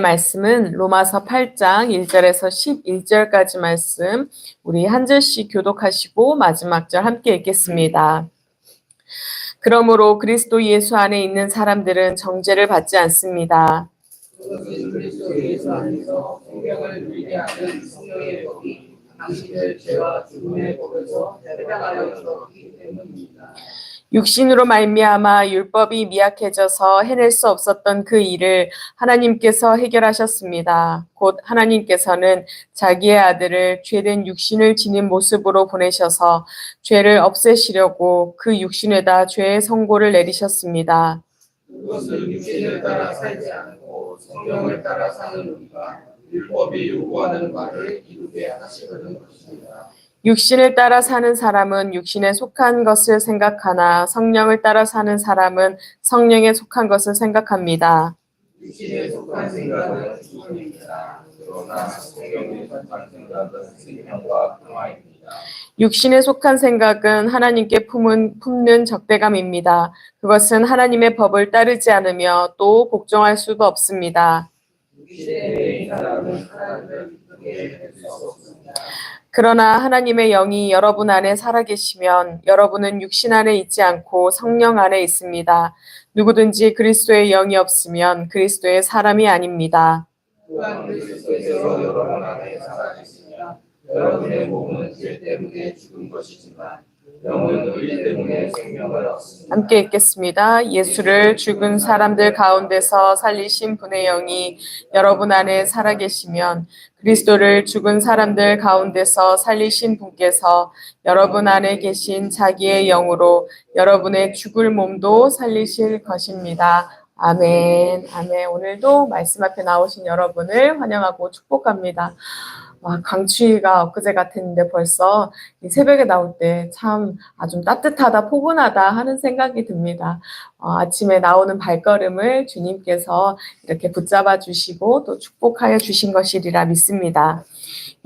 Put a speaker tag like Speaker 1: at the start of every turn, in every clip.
Speaker 1: 말씀은 로마서 8장 1절에서 11절까지 말씀 우리 한 절씩 교독하시고 마지막 절 함께 읽겠습니다. 그러므로 그리스도 예수 안에 있는 사람들은 정죄를 받지 않습니다.
Speaker 2: 그리스도 예수 안에서 생명을 누리게 하는 성령의 법이 당신을 죄와 죽음의 법에서 해방하여 주었기 때문입니다.
Speaker 1: 육신으로 말미암아 율법이 미약해져서 해낼 수 없었던 그 일을 하나님께서 해결하셨습니다. 곧 하나님께서는 자기의 아들을 죄된 육신을 지닌 모습으로 보내셔서 죄를 없애시려고 그 육신에다 죄의 선고를 내리셨습니다.
Speaker 2: 그것을 육신을 따라 살지 않고 성령을 따라 사는 우리가 율법이 요구하는 바를 이루게 하시려는 것입니다.
Speaker 1: 육신을 따라 사는 사람은 육신에 속한 것을 생각하나 성령을 따라 사는 사람은 성령에 속한 것을 생각합니다.
Speaker 2: 육신에 속한 생각은 죽음입니다. 그러나 성령에 속한 생각은 생명과 평화입니다.
Speaker 1: 육신에 속한 생각은 하나님께 품은, 품는 적대감입니다. 그것은 하나님의 법을 따르지 않으며 또 복종할 수도 없습니다. 그러나 하나님의 영이 여러분 안에 살아계시면 여러분은 육신 안에 있지 않고 성령 안에 있습니다. 누구든지 그리스도의 영이 없으면 그리스도의 사람이 아닙니다.
Speaker 2: 여러분의 몸은 죄 때문에 죽은 것이지만
Speaker 1: 함께 읽겠습니다. 예수를 죽은 사람들 가운데서 살리신 분의 영이 여러분 안에 살아계시면 그리스도를 죽은 사람들 가운데서 살리신 분께서 여러분 안에 계신 자기의 영으로 여러분의 죽을 몸도 살리실 것입니다. 아멘. 아멘. 오늘도 말씀 앞에 나오신 여러분을 환영하고 축복합니다. 와, 강추위가 엊그제 같았는데 벌써 이 새벽에 나올 때 참 아, 좀 따뜻하다, 포근하다 하는 생각이 듭니다. 어, 아침에 나오는 발걸음을 주님께서 이렇게 붙잡아 주시고 또 축복하여 주신 것이리라 믿습니다.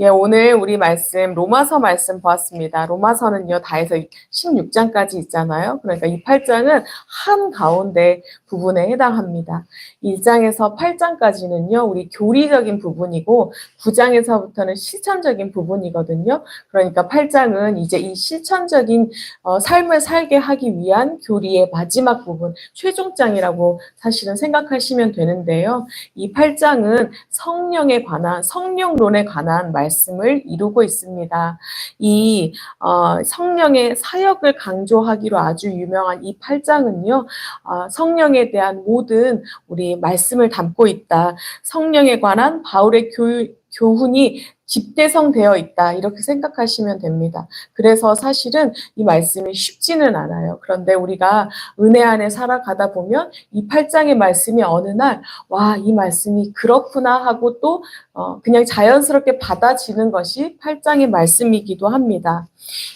Speaker 1: 예, 오늘 우리 말씀 로마서 말씀 보았습니다. 로마서는요 다 해서 16장까지 있잖아요. 그러니까 이 8장은 한 가운데 부분에 해당합니다. 1장에서 8장까지는요 우리 교리적인 부분이고 9장에서부터는 실천적인 부분이거든요. 그러니까 8장은 이제 이 실천적인 어, 삶을 살게 하기 위한 교리의 마지막 부분, 최종장이라고 사실은 생각하시면 되는데요. 이 8장은 성령에 관한 성령론에 관한 말씀 을 이루고 있습니다. 이 어, 성령의 사역을 강조하기로 아주 유명한 이 8장은요. 어, 성령에 대한 모든 우리 말씀을 담고 있다. 성령에 관한 바울의 교, 교훈이 집대성되어 있다. 이렇게 생각하시면 됩니다. 그래서 사실은 이 말씀이 쉽지는 않아요. 그런데 우리가 은혜 안에 살아가다 보면 이 8장의 말씀이 어느 날, 와, 이 말씀이 그렇구나 하고 또, 어, 그냥 자연스럽게 받아지는 것이 8장의 말씀이기도 합니다.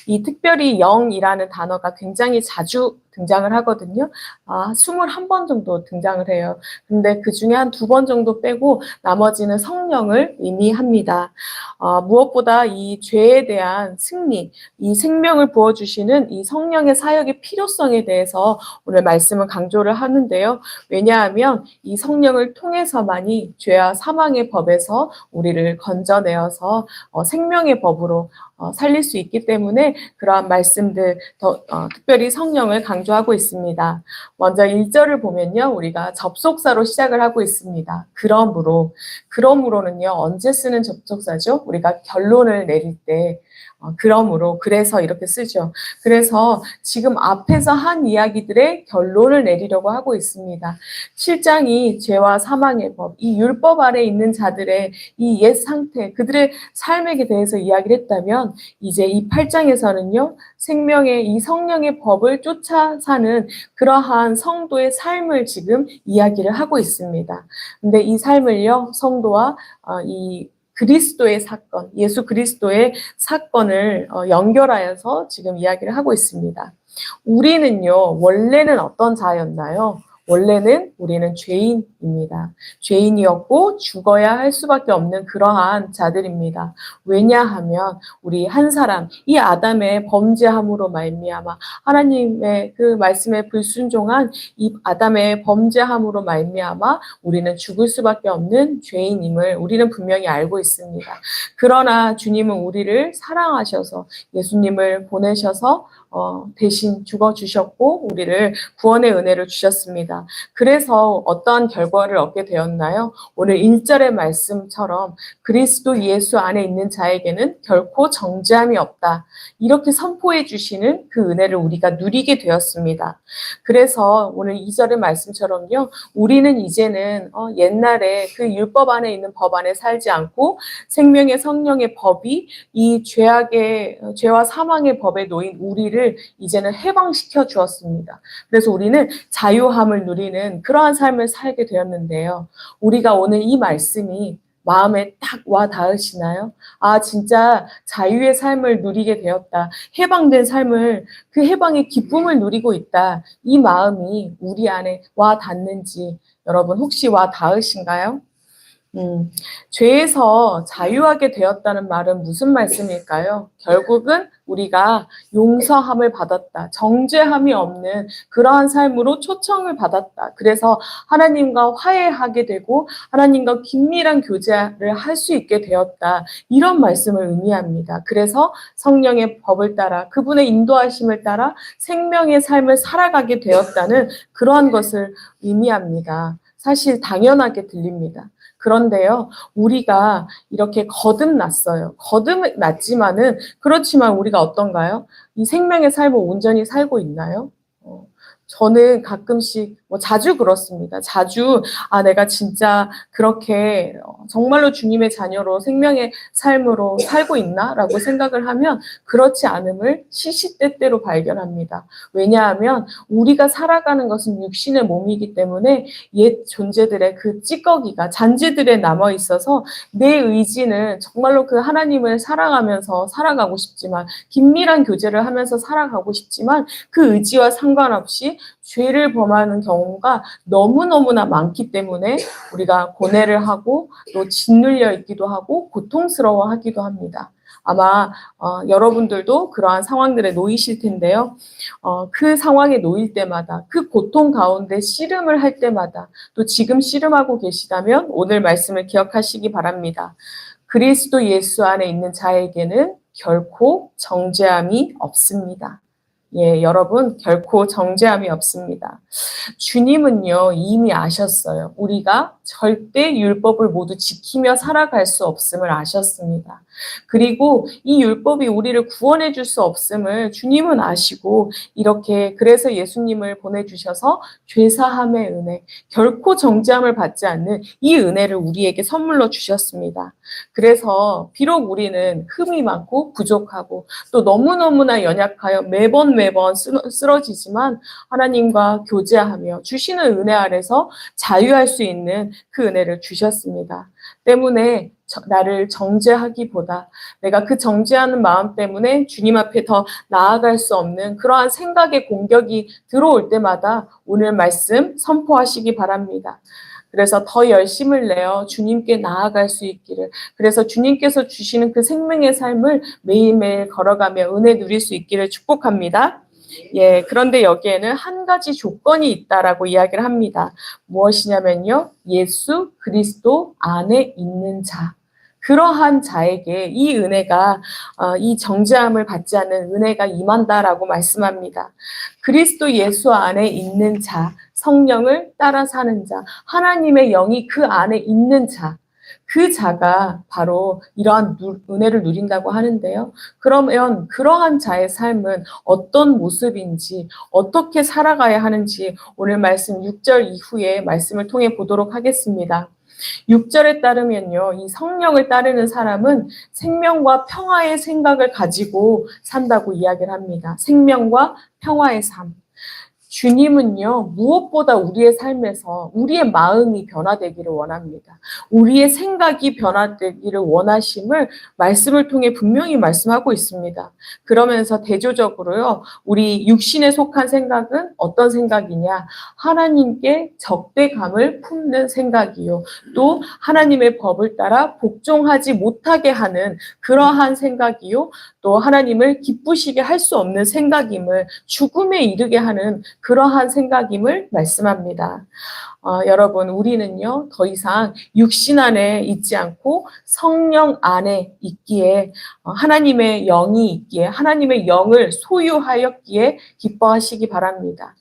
Speaker 1: 이 특별히 영이라는 단어가 굉장히 자주 등장을 하거든요. 아, 21번 정도 등장을 해요. 근데 그 중에 한 두 번 정도 빼고 나머지는 성령을 의미합니다. 어, 무엇보다 이 죄에 대한 승리, 이 생명을 부어주시는 이 성령의 사역의 필요성에 대해서 오늘 말씀을 강조를 하는데요. 왜냐하면 이 성령을 통해서만이 죄와 사망의 법에서 우리를 건져내어서 어, 생명의 법으로 어, 살릴 수 있기 때문에 그러한 말씀들 더 어, 특별히 성령을 강조 하고 있습니다. 먼저 1절을 보면요. 우리가 접속사로 시작을 하고 있습니다. 그러므로 그러므로는요. 언제 쓰는 접속사죠? 우리가 결론을 내릴 때 어, 그러므로 그래서 이렇게 쓰죠. 그래서 지금 앞에서 한 이야기들의 결론을 내리려고 하고 있습니다. 7장이 죄와 사망의 법, 이 율법 아래 있는 자들의 이 옛 상태, 그들의 삶에 대해서 이야기를 했다면 이제 이 8장에서는요. 생명의 이 성령의 법을 쫓아 사는 그러한 성도의 삶을 지금 이야기를 하고 있습니다. 근데 이 삶을요. 성도와 어, 이 그리스도의 사건, 예수 그리스도의 사건을 어, 연결하여서 지금 이야기를 하고 있습니다. 우리는요, 원래는 어떤 자였나요? 원래는 우리는 죄인입니다. 죄인이었고 죽어야 할 수밖에 없는 그러한 자들입니다. 왜냐하면 우리 한 사람 이 아담의 범죄함으로 말미암아 하나님의 그 말씀에 불순종한 이 아담의 범죄함으로 말미암아 우리는 죽을 수밖에 없는 죄인임을 우리는 분명히 알고 있습니다. 그러나 주님은 우리를 사랑하셔서 예수님을 보내셔서 어, 대신 죽어 주셨고 우리를 구원의 은혜를 주셨습니다. 그래서 어떠한 결과를 얻게 되었나요? 오늘 1절의 말씀처럼 그리스도 예수 안에 있는 자에게는 결코 정죄함이 없다. 이렇게 선포해 주시는 그 은혜를 우리가 누리게 되었습니다. 그래서 오늘 2절의 말씀처럼요. 우리는 이제는 어, 옛날에 그 율법 안에 있는 법 안에 살지 않고 생명의 성령의 법이 이 죄악의 어, 죄와 사망의 법에 놓인 우리를 이제는 해방시켜 주었습니다. 그래서 우리는 자유함을 누리는 그러한 삶을 살게 되었는데요. 우리가 오늘 이 말씀이 마음에 딱 와 닿으시나요? 아, 진짜 자유의 삶을 누리게 되었다. 해방된 삶을, 그 해방의 기쁨을 누리고 있다. 이 마음이 우리 안에 와 닿는지 여러분 혹시 와 닿으신가요? 음, 죄에서 자유하게 되었다는 말은 무슨 말씀일까요? 결국은 우리가 용서함을 받았다. 정죄함이 없는 그러한 삶으로 초청을 받았다. 그래서 하나님과 화해하게 되고 하나님과 긴밀한 교제를 할 수 있게 되었다. 이런 말씀을 의미합니다. 그래서 성령의 법을 따라 그분의 인도하심을 따라 생명의 삶을 살아가게 되었다는 그러한 것을 의미합니다. 사실 당연하게 들립니다. 그런데요, 우리가 이렇게 거듭났어요. 거듭났지만은, 그렇지만 우리가 어떤가요? 이 생명의 삶을 온전히 살고 있나요? 어, 저는 가끔씩, 뭐 자주 그렇습니다. 자주, 아, 내가 진짜 그렇게 어, 정말로 주님의 자녀로 생명의 삶으로 살고 있나? 라고 생각을 하면 그렇지 않음을 시시때때로 발견합니다. 왜냐하면 우리가 살아가는 것은 육신의 몸이기 때문에 옛 존재들의 그 찌꺼기가 잔재들에 남아 있어서 내 의지는 정말로 그 하나님을 사랑하면서 살아가고 싶지만 긴밀한 교제를 하면서 살아가고 싶지만 그 의지와 상관없이 죄를 범하는 경우가 너무너무나 많기 때문에 우리가 고뇌를 하고 또 짓눌려 있기도 하고 고통스러워 하기도 합니다. 아마 어, 여러분들도 그러한 상황들에 놓이실 텐데요. 어, 그 상황에 놓일 때마다 그 고통 가운데 씨름을 할 때마다 또 지금 씨름하고 계시다면 오늘 말씀을 기억하시기 바랍니다. 그리스도 예수 안에 있는 자에게는 결코 정죄함이 없습니다. 예, 여러분, 결코 정죄함이 없습니다. 주님은요, 이미 아셨어요. 우리가 절대 율법을 모두 지키며 살아갈 수 없음을 아셨습니다. 그리고 이 율법이 우리를 구원해 줄 수 없음을 주님은 아시고 이렇게 그래서 예수님을 보내주셔서 죄사함의 은혜, 결코 정죄함을 받지 않는 이 은혜를 우리에게 선물로 주셨습니다. 그래서 비록 우리는 흠이 많고 부족하고 또 너무너무나 연약하여 매번 매번 쓰- 쓰러지지만 하나님과 교제하며 주시는 은혜 아래서 자유할 수 있는 그 은혜를 주셨습니다. 때문에 저- 나를 정죄하기보다 내가 그 정죄하는 마음 때문에 주님 앞에 더 나아갈 수 없는 그러한 생각의 공격이 들어올 때마다 오늘 말씀 선포하시기 바랍니다. 그래서 더 열심을 내어 주님께 나아갈 수 있기를. 그래서 주님께서 주시는 그 생명의 삶을 매일매일 걸어가며 은혜 누릴 수 있기를 축복합니다. 예, 그런데 여기에는 한 가지 조건이 있다라고 이야기를 합니다. 무엇이냐면요. 예수 그리스도 안에 있는 자. 그러한 자에게 이 은혜가 어, 이 정죄함을 받지 않는 은혜가 임한다라고 말씀합니다. 그리스도 예수 안에 있는 자, 성령을 따라 사는 자, 하나님의 영이 그 안에 있는 자, 그 자가 바로 이러한 누- 은혜를 누린다고 하는데요. 그러면 그러한 자의 삶은 어떤 모습인지, 어떻게 살아가야 하는지 오늘 말씀 6절 이후에 말씀을 통해 보도록 하겠습니다. 6절에 따르면요, 이 성령을 따르는 사람은 생명과 평화의 생각을 가지고 산다고 이야기를 합니다. 생명과 평화의 삶. 주님은요, 무엇보다 우리의 삶에서 우리의 마음이 변화되기를 원합니다. 우리의 생각이 변화되기를 원하심을 말씀을 통해 분명히 말씀하고 있습니다. 그러면서 대조적으로요, 우리 육신에 속한 생각은 어떤 생각이냐? 하나님께 적대감을 품는 생각이요. 또 하나님의 법을 따라 복종하지 못하게 하는 그러한 생각이요. 또 하나님을 기쁘시게 할 수 없는 생각임을 죽음에 이르게 하는 그러한 생각임을 말씀합니다. 어, 여러분, 우리는요, 더 이상 육신 안에 있지 않고 성령 안에 있기에, 어, 하나님의 영이 있기에, 하나님의 영을 소유하였기에 기뻐하시기 바랍니다.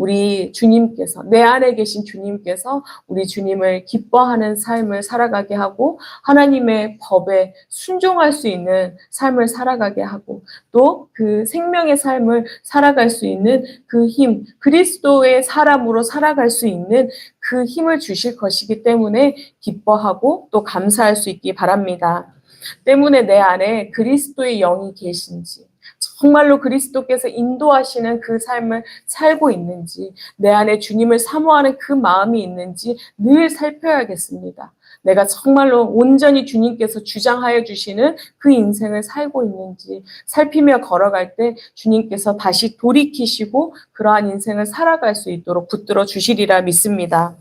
Speaker 1: 우리 주님께서, 내 안에 계신 주님께서 우리 주님을 기뻐하는 삶을 살아가게 하고, 하나님의 법에 순종할 수 있는 삶을 살아가게 하고, 또 그 생명의 삶을 살아갈 수 있는 그 힘, 그리스도의 사람으로 살아갈 수 있는 그 힘을 주실 것이기 때문에 기뻐하고 또 감사할 수 있기 바랍니다. 때문에 내 안에 그리스도의 영이 계신지, 정말로 그리스도께서 인도하시는 그 삶을 살고 있는지, 내 안에 주님을 사모하는 그 마음이 있는지 늘 살펴야겠습니다. 내가 정말로 온전히 주님께서 주장하여 주시는 그 인생을 살고 있는지 살피며 걸어갈 때 주님께서 다시 돌이키시고 그러한 인생을 살아갈 수 있도록 붙들어 주시리라 믿습니다.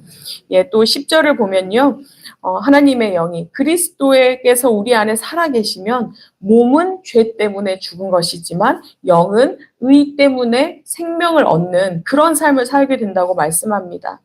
Speaker 1: 예, 또 10절을 보면요. 어, 하나님의 영이 그리스도에게서 우리 안에 살아계시면 몸은 죄 때문에 죽은 것이지만 영은 의 때문에 생명을 얻는 그런 삶을 살게 된다고 말씀합니다.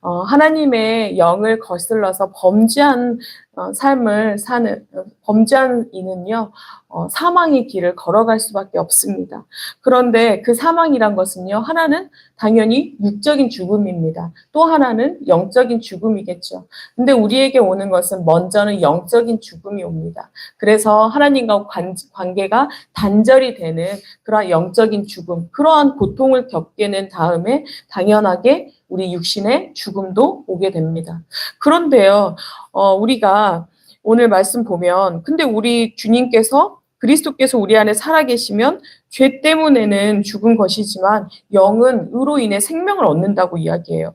Speaker 1: 어, 하나님의 영을 거슬러서 범죄한 어, 삶을 사는 어, 범죄한 이는요 어, 사망의 길을 걸어갈 수밖에 없습니다. 그런데 그 사망이란 것은요 하나는 당연히 육적인 죽음입니다. 또 하나는 영적인 죽음이겠죠. 근데 우리에게 오는 것은 먼저는 영적인 죽음이 옵니다. 그래서 하나님과 관, 관계가 단절이 되는 그러한 영적인 죽음, 그러한 고통을 겪게 된 다음에 당연하게 우리 육신의 죽음도 오게 됩니다. 그런데요, 어, 우리가 오늘 말씀 보면, 근데 우리 주님께서 그리스도께서 우리 안에 살아계시면 죄 때문에는 죽은 것이지만 영은 의로 인해 생명을 얻는다고 이야기해요.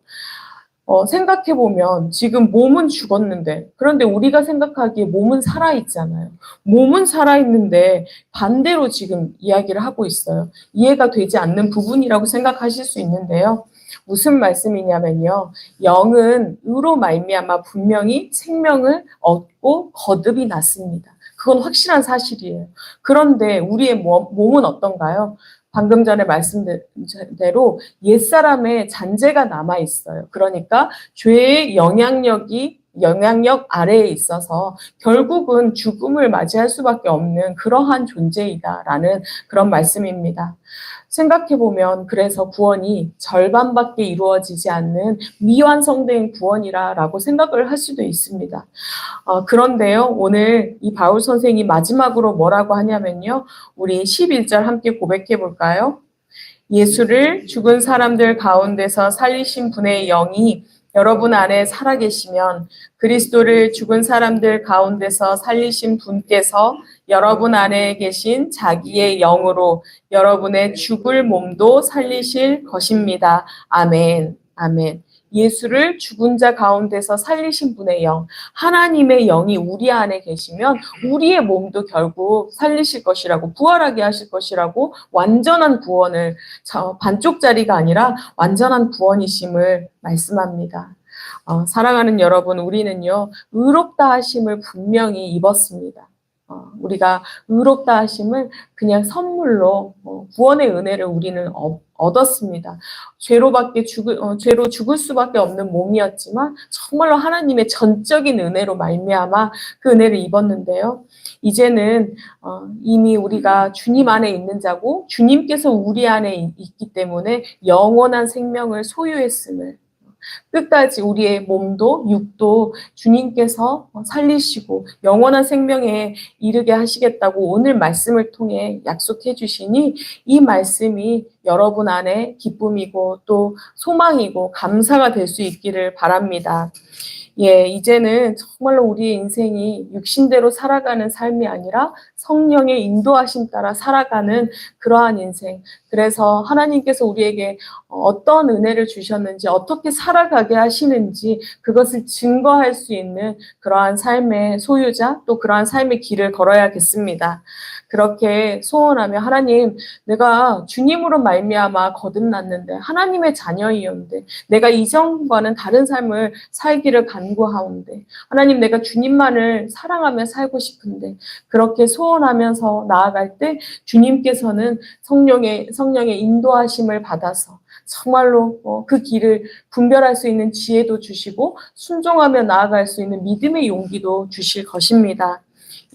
Speaker 1: 어, 생각해보면 지금 몸은 죽었는데, 그런데 우리가 생각하기에 몸은 살아있잖아요. 몸은 살아있는데 반대로 지금 이야기를 하고 있어요. 이해가 되지 않는 부분이라고 생각하실 수 있는데요. 무슨 말씀이냐면요. 영은 의로 말미암아 분명히 생명을 얻고 거듭이 났습니다. 그건 확실한 사실이에요. 그런데 우리의 몸- 몸은 어떤가요? 방금 전에 말씀대로 옛사람의 잔재가 남아 있어요. 그러니까 죄의 영향력이 영향력 아래에 있어서 결국은 죽음을 맞이할 수밖에 없는 그러한 존재이다라는 그런 말씀입니다. 생각해보면 그래서 구원이 절반밖에 이루어지지 않는 미완성된 구원이라라고 생각을 할 수도 있습니다. 어, 그런데요, 오늘 이 바울 선생이 마지막으로 뭐라고 하냐면요, 우리 11절 함께 고백해 볼까요? 예수를 죽은 사람들 가운데서 살리신 분의 영이 여러분 안에 살아계시면 그리스도를 죽은 사람들 가운데서 살리신 분께서 여러분 안에 계신 자기의 영으로 여러분의 죽을 몸도 살리실 것입니다. 아멘. 아멘. 예수를 죽은 자 가운데서 살리신 분의 영, 하나님의 영이 우리 안에 계시면 우리의 몸도 결국 살리실 것이라고, 부활하게 하실 것이라고 완전한 구원을, 저 반쪽짜리가 아니라 완전한 구원이심을 말씀합니다. 어, 사랑하는 여러분, 우리는요, 의롭다 하심을 분명히 입었습니다. 어, 우리가 의롭다 하심을 그냥 선물로 어, 구원의 은혜를 우리는 얻- 얻었습니다. 죄로밖에 죽을 어, 죄로 죽을 수밖에 없는 몸이었지만 정말로 하나님의 전적인 은혜로 말미암아 그 은혜를 입었는데요. 이제는 어, 이미 우리가 주님 안에 있는 자고 주님께서 우리 안에 있- 있기 때문에 영원한 생명을 소유했음을 끝까지 우리의 몸도 육도 주님께서 살리시고 영원한 생명에 이르게 하시겠다고 오늘 말씀을 통해 약속해 주시니 이 말씀이 여러분 안에 기쁨이고 또 소망이고 감사가 될 수 있기를 바랍니다. 예, 이제는 정말로 우리의 인생이 육신대로 살아가는 삶이 아니라 성령의 인도하심 따라 살아가는 그러한 인생. 그래서 하나님께서 우리에게 어떤 은혜를 주셨는지, 어떻게 살아가게 하시는지, 그것을 증거할 수 있는 그러한 삶의 소유자, 또 그러한 삶의 길을 걸어야겠습니다. 그렇게 소원하며 하나님, 내가 주님으로 말미암아 거듭났는데, 하나님의 자녀이었는데, 내가 이전과는 다른 삶을 살기를 간구하온데, 하나님 내가 주님만을 사랑하며 살고 싶은데, 그렇게 소원하면서 나아갈 때 주님께서는 성령의 성령의 인도하심을 받아서 정말로 어, 그 길을 분별할 수 있는 지혜도 주시고 순종하며 나아갈 수 있는 믿음의 용기도 주실 것입니다.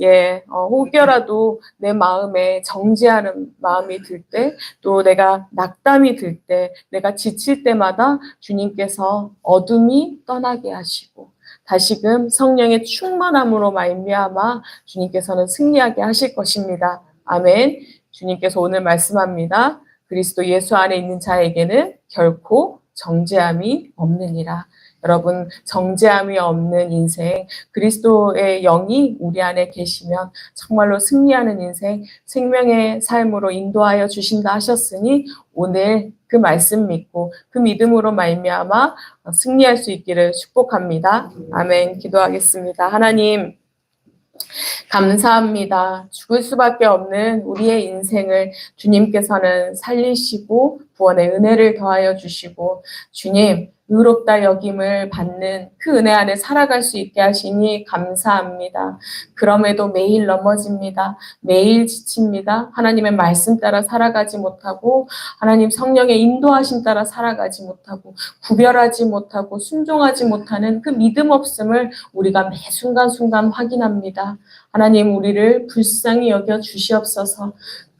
Speaker 1: 예, 어, 혹여라도 내 마음에 정죄하는 마음이 들 때, 또 내가 낙담이 들 때, 내가 지칠 때마다 주님께서 어둠이 떠나게 하시고, 다시금 성령의 충만함으로 말미암아 주님께서는 승리하게 하실 것입니다. 아멘. 주님께서 오늘 말씀합니다. 그리스도 예수 안에 있는 자에게는 결코 정죄함이 없느니라. 여러분, 정죄함이 없는 인생, 그리스도의 영이 우리 안에 계시면 정말로 승리하는 인생, 생명의 삶으로 인도하여 주신다 하셨으니 오늘 그 말씀 믿고 그 믿음으로 말미암아 승리할 수 있기를 축복합니다. 아멘. 기도하겠습니다. 하나님, 감사합니다. 죽을 수밖에 없는 우리의 인생을 주님께서는 살리시고 구원의 은혜를 더하여 주시고 주님 의롭다 여김을 받는 그 은혜 안에 살아갈 수 있게 하시니 감사합니다. 그럼에도 매일 넘어집니다. 매일 지칩니다. 하나님의 말씀 따라 살아가지 못하고 하나님 성령의 인도하심 따라 살아가지 못하고 구별하지 못하고 순종하지 못하는 그 믿음 없음을 우리가 매 순간순간 확인합니다. 하나님 우리를 불쌍히 여겨 주시옵소서.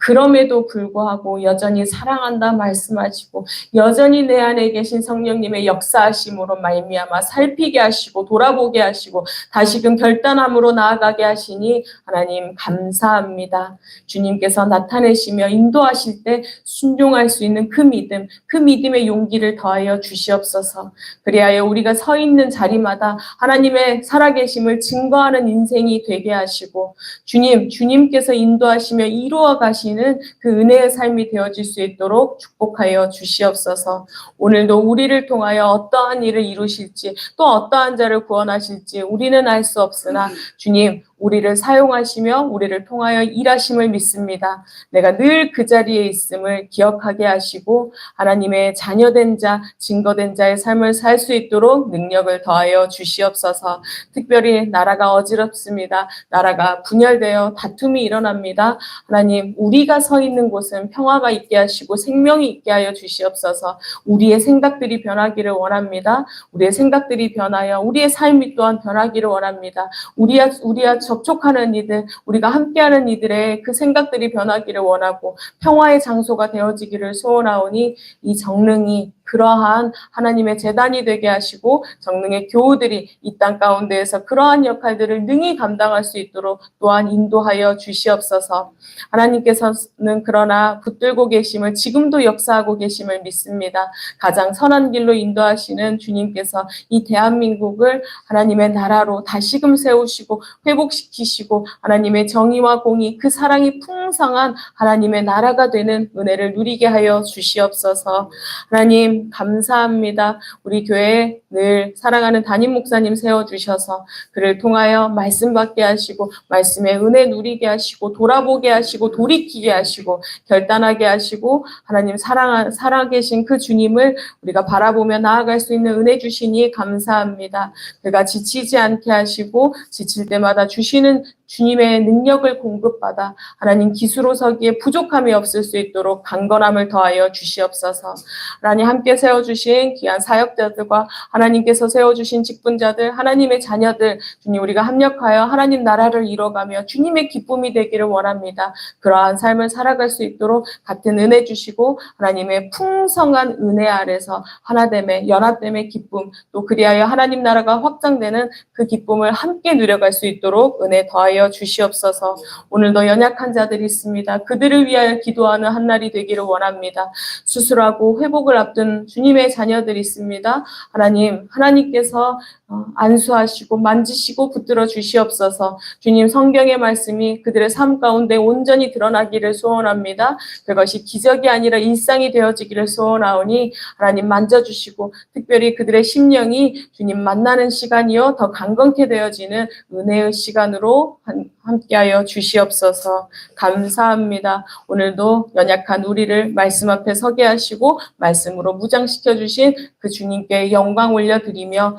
Speaker 1: 그럼에도 불구하고 여전히 사랑한다 말씀하시고 여전히 내 안에 계신 성령님의 역 사하심으로 말미암아 살피게 하시고 돌아보게 하시고 다시금 결단함으로 나아가게 하시니 하나님 감사합니다. 주님께서 나타내시며 인도하실 때 순종할 수 있는 그 믿음, 그 믿음의 용기를 더하여 주시옵소서. 그리하여 우리가 서 있는 자리마다 하나님의 살아계심을 증거하는 인생이 되게 하시고 주님, 주님께서 인도하시며 이루어 가시는 그 은혜의 삶이 되어질 수 있도록 축복하여 주시옵소서. 오늘도 우리를 통하여 어떠한 일을 이루실지 또 어떠한 자를 구원하실지 우리는 알 수 없으나 주님 우리를 사용하시며 우리를 통하여 일하심을 믿습니다. 내가 늘 그 자리에 있음을 기억하게 하시고 하나님의 자녀된 자, 증거된 자의 삶을 살 수 있도록 능력을 더하여 주시옵소서. 특별히 나라가 어지럽습니다. 나라가 분열되어 다툼이 일어납니다. 하나님, 우리가 서 있는 곳은 평화가 있게 하시고 생명이 있게 하여 주시옵소서. 우리의 생각들이 변하기를 원합니다. 우리의 생각들이 변하여 우리의 삶이 또한 변하기를 원합니다. 우리와 우리와 접촉하는 이들, 우리가 함께하는 이들의 그 생각들이 변하기를 원하고 평화의 장소가 되어지기를 소원하오니 이 정릉이 그러한 하나님의 재단이 되게 하시고 정릉의 교우들이 이 땅 가운데에서 그러한 역할들을 능히 감당할 수 있도록 또한 인도하여 주시옵소서. 하나님께서는 그러나 붙들고 계심을 지금도 역사하고 계심을 믿습니다. 가장 선한 길로 인도하시는 주님께서 이 대한민국을 하나님의 나라로 다시금 세우시고 회복시키시고 하나님의 정의와 공의 그 사랑이 풍성한 하나님의 나라가 되는 은혜를 누리게 하여 주시옵소서. 하나님 감사합니다. 우리 교회에 늘 사랑하는 담임 목사님 세워주셔서 그를 통하여 말씀 받게 하시고 말씀의 은혜 누리게 하시고 돌아보게 하시고 돌이키게 하시고 결단하게 하시고 하나님 사랑 살아계신 그 주님을 우리가 바라보며 나아갈 수 있는 은혜 주시니 감사합니다. 그가 지치지 않게 하시고 지칠 때마다 주시는 주님의 능력을 공급받아 하나님 기수로 서기에 부족함이 없을 수 있도록 강건함을 더하여 주시옵소서. 하나님 함께 세워주신 귀한 사역자들과 하나님께서 세워주신 직분자들, 하나님의 자녀들, 주님 우리가 합력하여 하나님 나라를 이뤄가며 주님의 기쁨이 되기를 원합니다. 그러한 삶을 살아갈 수 있도록 같은 은혜 주시고 하나님의 풍성한 은혜 아래서 하나됨의 연합됨의 기쁨, 또 그리하여 하나님 나라가 확장되는 그 기쁨을 함께 누려갈 수 있도록 은혜 더하여 주시옵소서. 오늘도 연약한 자들이 있습니다. 그들을 위하여 기도하는 한 날이 되기를 원합니다. 수술하고 회복을 앞둔 주님의 자녀들이 있습니다. 하나님, 하나님께서 어, 안수하시고 만지시고 붙들어 주시옵소서. 주님 성경의 말씀이 그들의 삶 가운데 온전히 드러나기를 소원합니다. 그것이 기적이 아니라 일상이 되어지기를 소원하오니 하나님 만져주시고 특별히 그들의 심령이 주님 만나는 시간이요 더 강건케 되어지는 은혜의 시간으로 한- 함께하여 주시옵소서. 감사합니다. 오늘도 연약한 우리를 말씀 앞에 서게 하시고 말씀으로 무장시켜 주신 그 주님께 영광 올려드리며